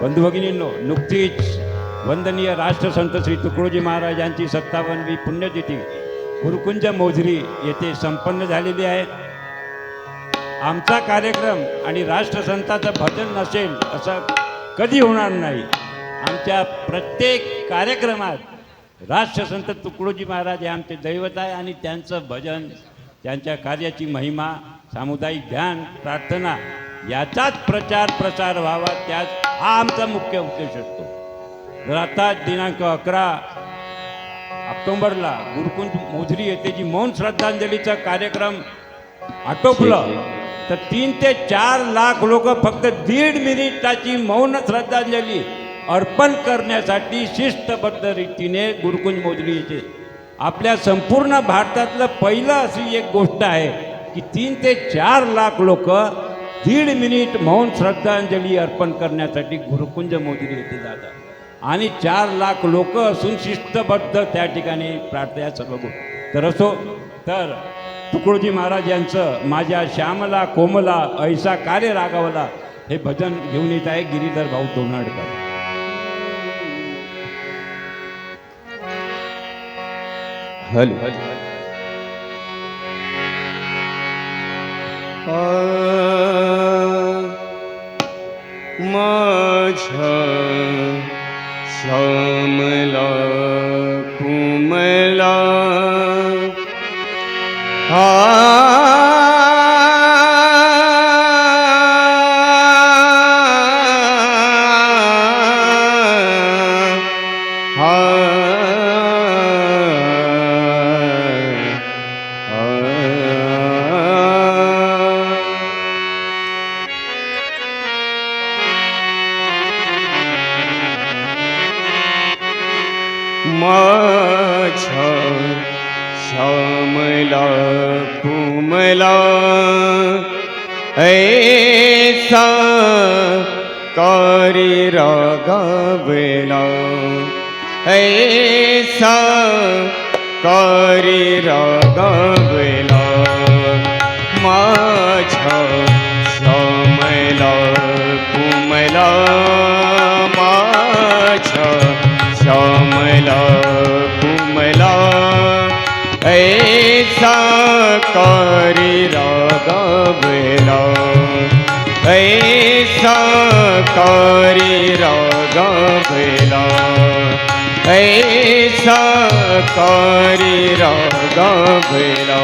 बंधू भगिनींनो नुकतीच वंदनीय राष्ट्रसंत श्री तुकडोजी महाराज यांची सत्तावन्नवी पुण्यतिथी गुरुकुंज मोझरी येथे संपन्न झालेली आहे. आमचा कार्यक्रम आणि राष्ट्रसंताचं भजन नसेल असं कधी होणार नाही. आमच्या प्रत्येक कार्यक्रमात राष्ट्रसंत तुकडोजी महाराज हे आमचे दैवत आहे आणि त्यांचं भजन त्यांच्या कार्याची महिमा सामुदायिक ध्यान प्रार्थना याचाच प्रचार प्रसार व्हावा त्याच हा आमचा मुख्य उद्देश असतो. जर आता दिनांक अकरा ऑक्टोंबरला गुरुकुंज मोझरी येथे जी मौन श्रद्धांजलीचा कार्यक्रम आटोपलं तर तीन ते चार लाख लोक फक्त दीड मिनिटाची मौन श्रद्धांजली अर्पण करण्यासाठी शिस्तबद्ध रीतीने गुरुकुंज मोजली येते आपल्या संपूर्ण भारतातलं पहिलं अशी एक गोष्ट आहे की तीन ते चार लाख लोक दीड मिनिट मौन श्रद्धांजली अर्पण करण्यासाठी गुरुकुंज मोजरी येथे जातात. आणि चार लाख लोक असून शिस्तबद्ध त्या ठिकाणी प्रार्थना सर्व गोष्टी. तर असो तर तुकडोजी महाराज यांचं माझ्या श्यामला कोमला ऐसा कार्य रागावला हे भजन घेऊन येत आहे गिरीधर भाऊ तोनाडकर हॅलो. माझ्या श्यामला कुमला हा माझ्या श्यामला कुमला ऐसा कारी रागावेला ऐसा कारी रागावेला माझ्या श्यामला कुमला कारी रागावेला ऐसा कारी रागावेला ऐसा कारी रागावेला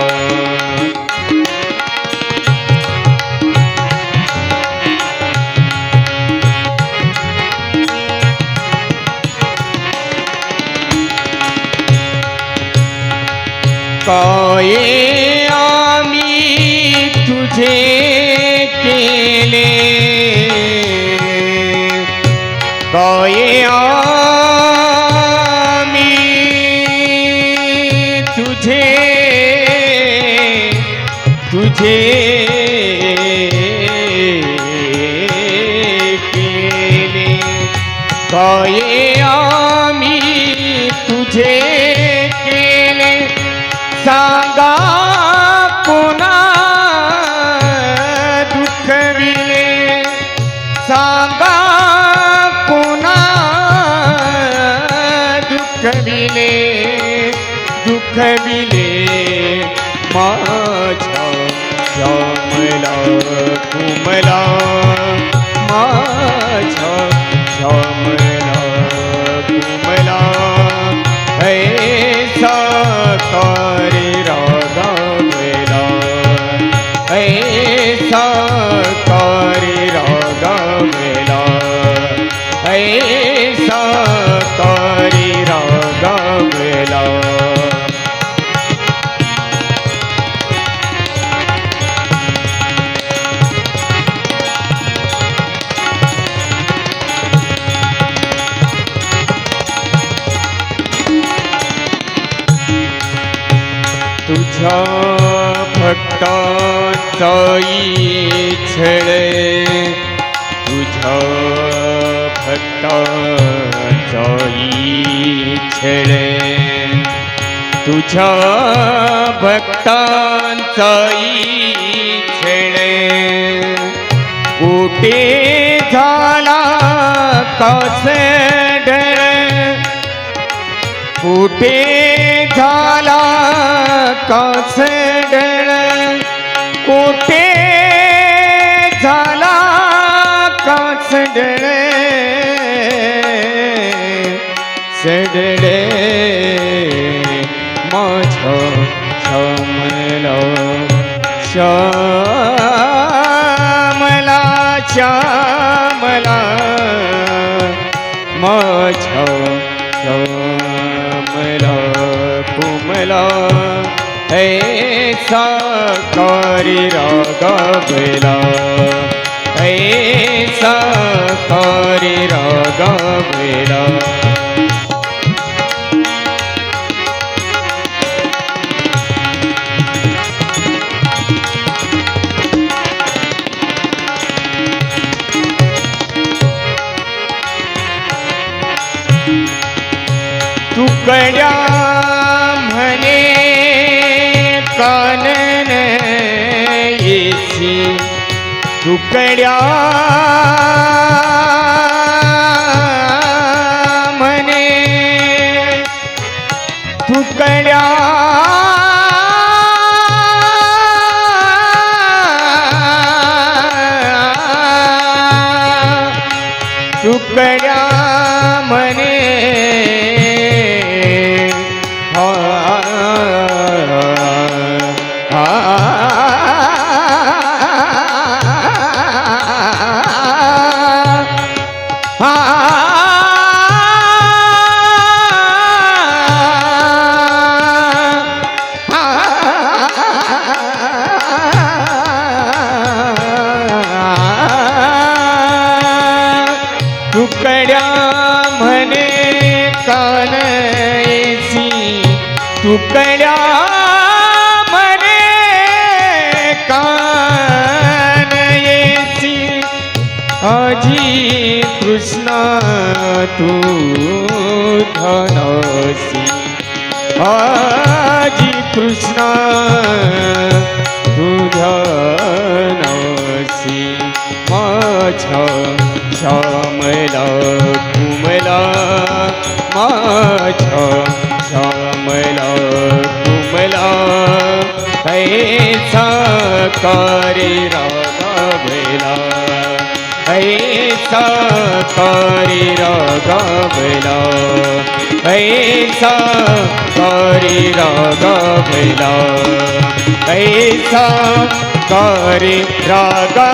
काये आम्ही तुझे केले. कोये मी तुझे तुझे केले. कोये माझ्या श्यामला कुमला माझ्या छळे तुझ्या भक्ताचाई छळे तुझ्या भक्तांचाई छेळे कुठे झाला कसे डर। कुठे झाला कसे सडळे माझ्या समला श्यामला श्यामला माझ्या श्यामला कुमला. हे सकारी रागवला हे सकारी रागवला तुकड्या म्हणे कानन येशी तुकड्या म्हणे तुकड्या तुकड्या तुकड्या म्हणे कानयसी तुकड्या म्हणे कानयसी आजी कृष्ण तू धनसी आजी कृष्ण माझ्या श्यामला कुमला माझ्या श्यामला कुमला कैसा कारी रागवेला ऐसा कारी रागवेला ऐसा कारी रागवेला ऐसा कारी रागा